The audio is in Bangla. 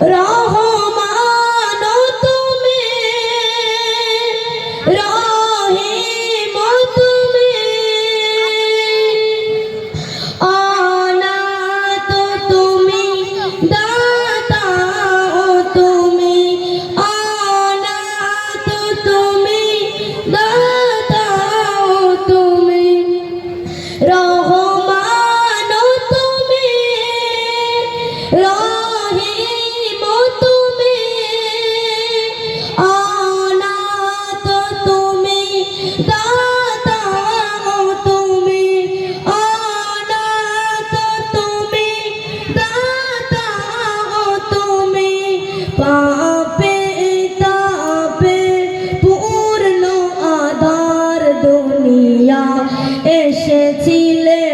রহমান তুমি, রহিম তুমি। অনাথ তুমি, দাতা তুমি, অনাথ তুমি, দাতা তুমি। রহমান তুমি রহ পাপে তাপে পূর্ণ আধার দুনিয়া এসেছিলে।